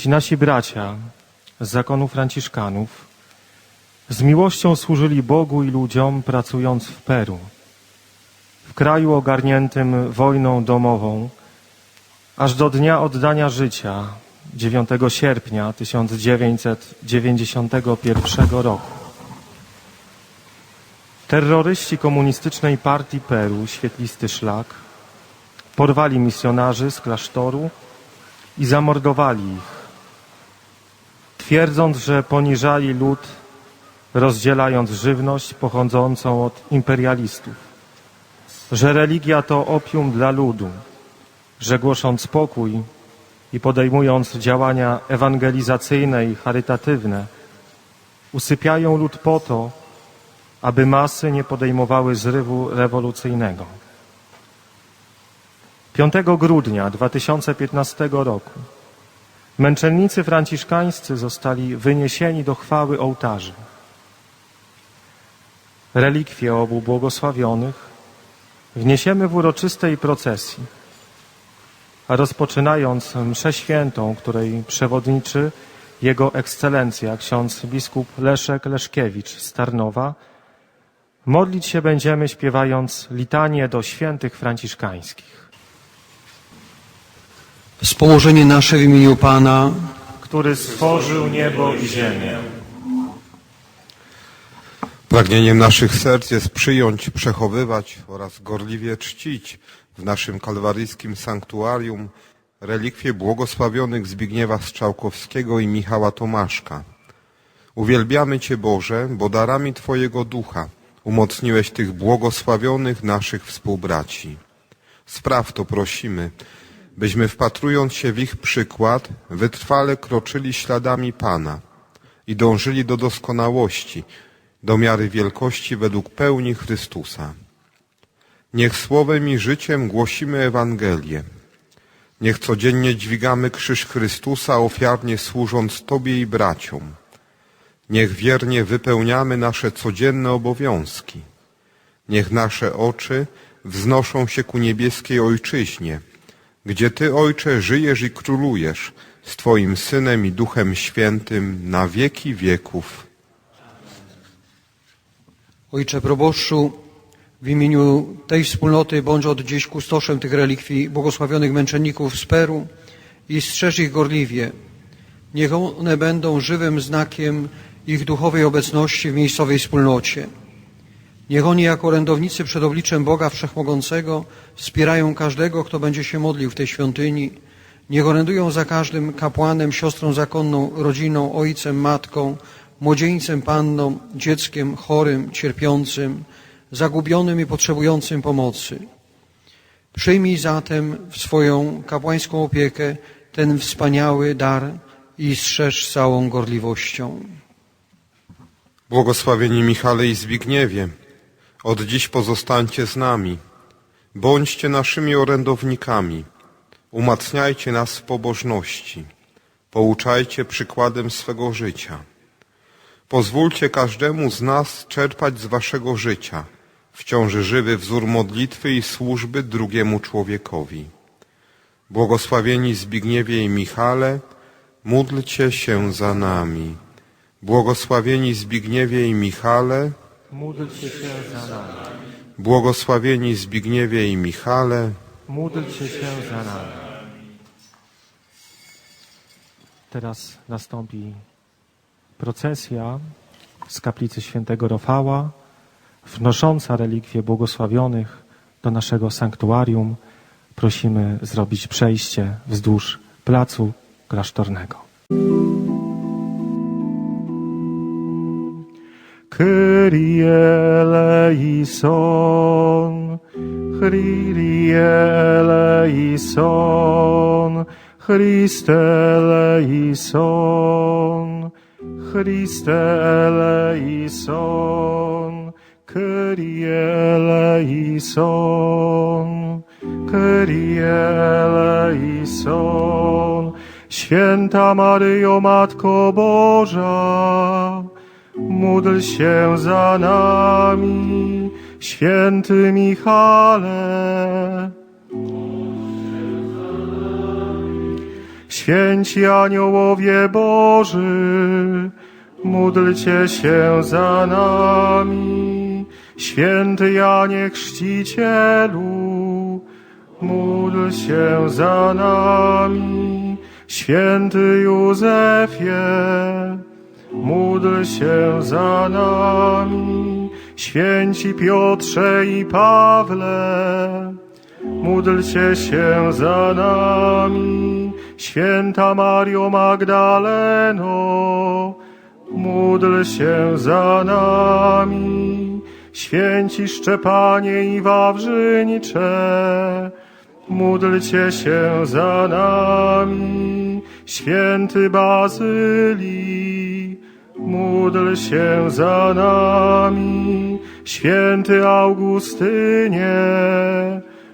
Ci nasi bracia z zakonu Franciszkanów z miłością służyli Bogu i ludziom, pracując w Peru, w kraju ogarniętym wojną domową, aż do dnia oddania życia 9 sierpnia 1991 roku. Terroryści komunistycznej partii Peru, Świetlisty Szlak, porwali misjonarzy z klasztoru i zamordowali ich, twierdząc, że poniżali lud, rozdzielając żywność pochodzącą od imperialistów, że religia to opium dla ludu, że głosząc pokój i podejmując działania ewangelizacyjne i charytatywne, usypiają lud po to, aby masy nie podejmowały zrywu rewolucyjnego. 5 grudnia 2015 roku męczennicy franciszkańscy zostali wyniesieni do chwały ołtarzy. Relikwie obu błogosławionych wniesiemy w uroczystej procesji, a rozpoczynając mszę świętą, której przewodniczy Jego Ekscelencja ksiądz biskup Leszek Leszkiewicz z Tarnowa, modlić się będziemy śpiewając litanię do świętych franciszkańskich. Wspomożenie nasze w imieniu Pana, który stworzył niebo i ziemię. Pragnieniem naszych serc jest przyjąć, przechowywać oraz gorliwie czcić w naszym kalwaryjskim sanktuarium relikwie błogosławionych Zbigniewa Strzałkowskiego i Michała Tomaszka. Uwielbiamy Cię Boże, bo darami Twojego ducha umocniłeś tych błogosławionych naszych współbraci. Spraw to prosimy, byśmy wpatrując się w ich przykład, wytrwale kroczyli śladami Pana i dążyli do doskonałości, do miary wielkości według pełni Chrystusa. Niech słowem i życiem głosimy Ewangelię. Niech codziennie dźwigamy krzyż Chrystusa, ofiarnie służąc Tobie i braciom. Niech wiernie wypełniamy nasze codzienne obowiązki. Niech nasze oczy wznoszą się ku niebieskiej Ojczyźnie, gdzie Ty, Ojcze, żyjesz i królujesz z Twoim Synem i Duchem Świętym na wieki wieków. Ojcze proboszczu, w imieniu tej wspólnoty bądź od dziś kustoszem tych relikwii błogosławionych męczenników z Peru i strzeż ich gorliwie. Niech one będą żywym znakiem ich duchowej obecności w miejscowej wspólnocie. Niech oni jako orędownicy przed obliczem Boga Wszechmogącego wspierają każdego, kto będzie się modlił w tej świątyni. Niech orędują za każdym kapłanem, siostrą zakonną, rodziną, ojcem, matką, młodzieńcem, panną, dzieckiem chorym, cierpiącym, zagubionym i potrzebującym pomocy. Przyjmij zatem w swoją kapłańską opiekę ten wspaniały dar i strzeż całą gorliwością. Błogosławieni Michale i Zbigniewie, od dziś pozostańcie z nami. Bądźcie naszymi orędownikami. Umacniajcie nas w pobożności. Pouczajcie przykładem swego życia. Pozwólcie każdemu z nas czerpać z waszego życia, wciąż żywy wzór modlitwy i służby drugiemu człowiekowi. Błogosławieni Zbigniewie i Michale, módlcie się za nami. Błogosławieni Zbigniewie i Michale, Módlcie się za nami. błogosławieni Zbigniewie i Michale, Módlcie się za nami. Teraz nastąpi procesja z kaplicy świętego Rafała, wnosząca relikwie błogosławionych do naszego sanktuarium. Prosimy zrobić przejście wzdłuż placu klasztornego. Kyrie eleison, Kyrie eleison, Christe eleison, Christe eleison, Kyrie eleison, Kyrie eleison, Święta Maryjo, Matko Boża, Módl się za nami, święty Michale. święci aniołowie Boży, módlcie się za nami. Święty Janie Chrzcicielu, módl się za nami. Święty Józefie, módl się za nami. Święci Piotrze i Pawle, módlcie się za nami. Święta Mario Magdaleno, módl się za nami. Święci Szczepanie i Wawrzyńcze, módlcie się za nami. Święty Bazylii, módl się za nami. Święty Augustynie,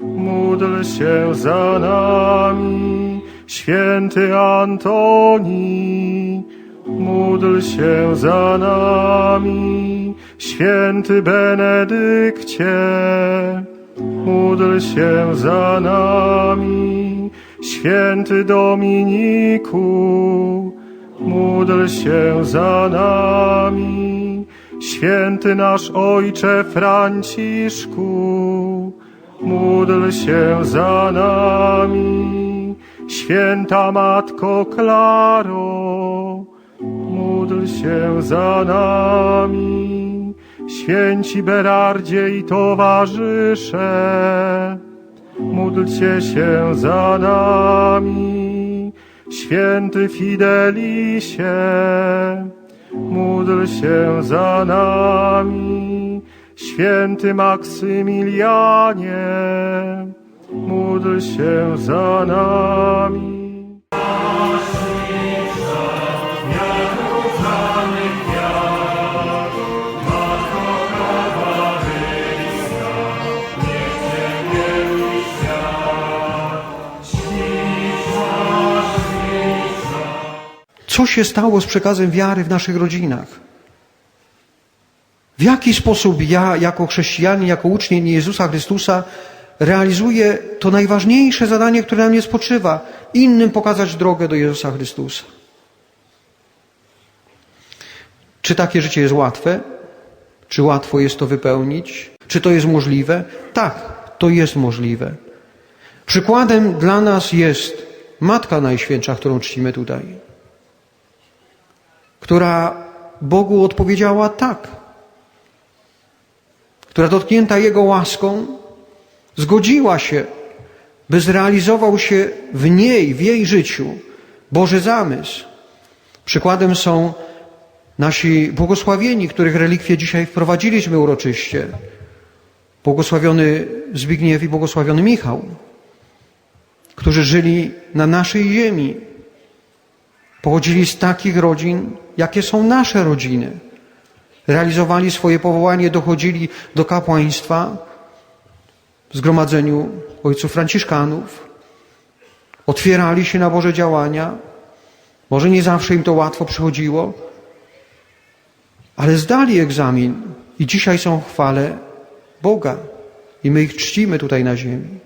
módl się za nami. Święty Antoni, módl się za nami. Święty Benedykcie, módl się za nami. Święty Dominiku, módl się za nami. Święty nasz Ojcze Franciszku, módl się za nami. Święta Matko Klaro, módl się za nami. Święci Berardzie i towarzysze, módlcie się za nami. Święty Fidelisie, módl się za nami. Święty Maksymilianie, módl się za nami. Się stało z przekazem wiary w naszych rodzinach? W jaki sposób ja, jako chrześcijanin, jako ucznień Jezusa Chrystusa, realizuję to najważniejsze zadanie, które na mnie spoczywa innym pokazać drogę do Jezusa Chrystusa? Czy takie życie jest łatwe? Czy łatwo jest to wypełnić? Czy to jest możliwe? Tak, to jest możliwe. Przykładem dla nas jest Matka Najświętsza, którą czcimy tutaj, która Bogu odpowiedziała tak, która dotknięta Jego łaską zgodziła się, by zrealizował się w niej, w jej życiu Boży zamysł. Przykładem są nasi błogosławieni, których relikwie dzisiaj wprowadziliśmy uroczyście. Błogosławiony Zbigniew i błogosławiony Michał, którzy żyli na naszej ziemi, pochodzili z takich rodzin, jakie są nasze rodziny. Realizowali swoje powołanie, dochodzili do kapłaństwa w zgromadzeniu ojców franciszkanów, otwierali się na Boże działania. Może nie zawsze im to łatwo przychodziło, ale zdali egzamin i dzisiaj są w chwale Boga i my ich czcimy tutaj na ziemi.